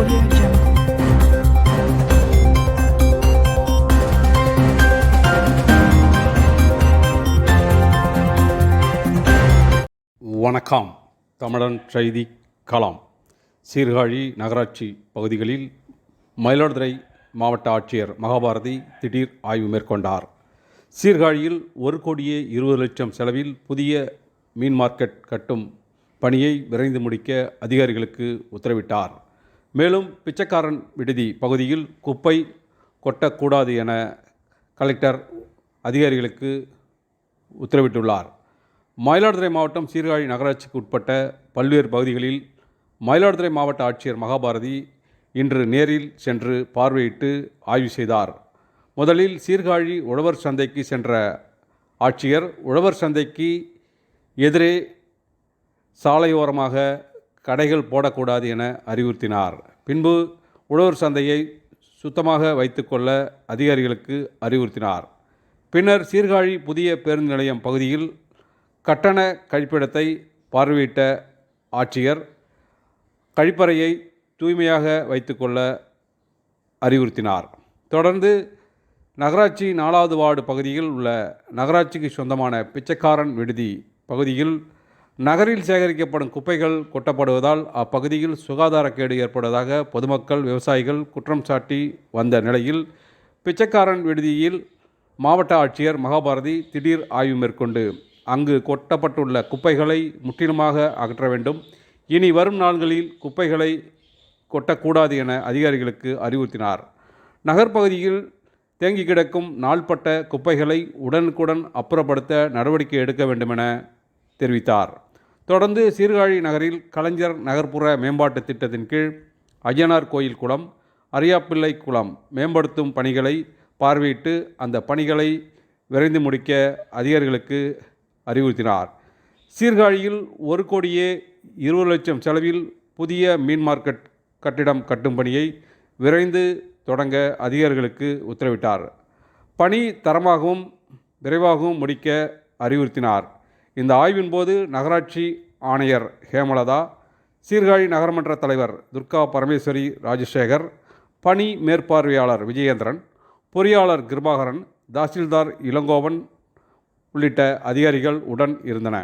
Audio Jungle. வணக்கம். தமிழன் செய்தி கலாம் சீர்காழி நகராட்சி பகுதிகளில் மயிலாடுதுறை மாவட்ட ஆட்சியர் மகாபாரதி திடீர் ஆய்வு மேற்கொண்டார். சீர்காழியில் ஒரு கோடியே இருபது லட்சம் செலவில் புதிய மீன் மார்க்கெட் கட்டும் பணியை விரைந்து முடிக்க அதிகாரிகளுக்கு உத்தரவிட்டார். மேலும் பிச்சைக்காரன் விடுதி பகுதியில் குப்பை கொட்டக்கூடாது என கலெக்டர் அதிகாரிகளுக்கு உத்தரவிட்டுள்ளார். மயிலாடுதுறை மாவட்டம் சீர்காழி நகராட்சிக்கு உட்பட்ட பல்வேறு பகுதிகளில் மயிலாடுதுறை மாவட்ட ஆட்சியர் மகாபாரதி இன்று நேரில் சென்று பார்வையிட்டு ஆய்வு செய்தார். முதலில் சீர்காழி உழவர் சந்தைக்கு சென்ற ஆட்சியர் உழவர் சந்தைக்கு எதிரே சாலையோரமாக கடைகள் போடக்கூடாது என அறிவுறுத்தினார். பின்பு உழவர் சந்தையை சுத்தமாக வைத்துக்கொள்ள அதிகாரிகளுக்கு அறிவுறுத்தினார். பின்னர் சீர்காழி புதிய பேருந்து நிலையம் பகுதியில் கட்டண கழிப்பிடத்தை பார்வையிட்ட ஆட்சியர் கழிப்பறையை தூய்மையாக வைத்துக்கொள்ள அறிவுறுத்தினார். தொடர்ந்து நகராட்சி நாலாவது வார்டு பகுதியில் உள்ள நகராட்சிக்கு சொந்தமான பிச்சைக்காரன் விடுதி பகுதியில் நகரில் சேகரிக்கப்படும் குப்பைகள் கொட்டப்படுவதால் அப்பகுதியில் சுகாதாரக்கேடு ஏற்படுவதாக பொதுமக்கள் விவசாயிகள் குற்றம் சாட்டி வந்த நிலையில் பிச்சைக்காரன் விடுதியில் மாவட்ட ஆட்சியர் மகாபாரதி திடீர் ஆய்வு மேற்கொண்டு அங்கு கொட்டப்பட்டுள்ள குப்பைகளை முற்றிலுமாக அகற்ற வேண்டும். இனி வரும் நாள்களில் குப்பைகளை கொட்டக்கூடாது என அதிகாரிகளுக்கு அறிவுறுத்தினார். நகர்ப்பகுதியில் தேங்கி கிடக்கும் நாள்பட்ட குப்பைகளை உடனுக்குடன் அப்புறப்படுத்த நடவடிக்கை எடுக்க வேண்டுமென தெரிவித்தார். தொடர்ந்து சீர்காழி நகரில் கலைஞர் நகர்ப்புற மேம்பாட்டு திட்டத்தின் கீழ் அய்யனார் கோயில் குளம் அரியாப்பிள்ளை குளம் மேம்படுத்தும் பணிகளை பார்வையிட்டு அந்த பணிகளை விரைந்து முடிக்க அதிகாரிகளுக்கு அறிவுறுத்தினார். சீர்காழியில் ஒரு கோடியே இருபது லட்சம் செலவில் புதிய மீன் மார்க்கெட் கட்டிடம் கட்டும் பணியை விரைந்து தொடங்க அதிகாரிகளுக்கு உத்தரவிட்டார். பணி தரமாகவும் விரைவாகவும் முடிக்க அறிவுறுத்தினார். இந்த ஆய்வின் போது நகராட்சி ஆணையர் ஹேமலதா சீர்காழி நகரமன்ற தலைவர் துர்கா பரமேஸ்வரி ராஜசேகர் பணி மேற்பார்வையாளர் விஜயேந்திரன் பொறியாளர் கிருபாகரன் தாசில்தார் இளங்கோவன் உள்ளிட்ட அதிகாரிகள் உடன் இருந்தன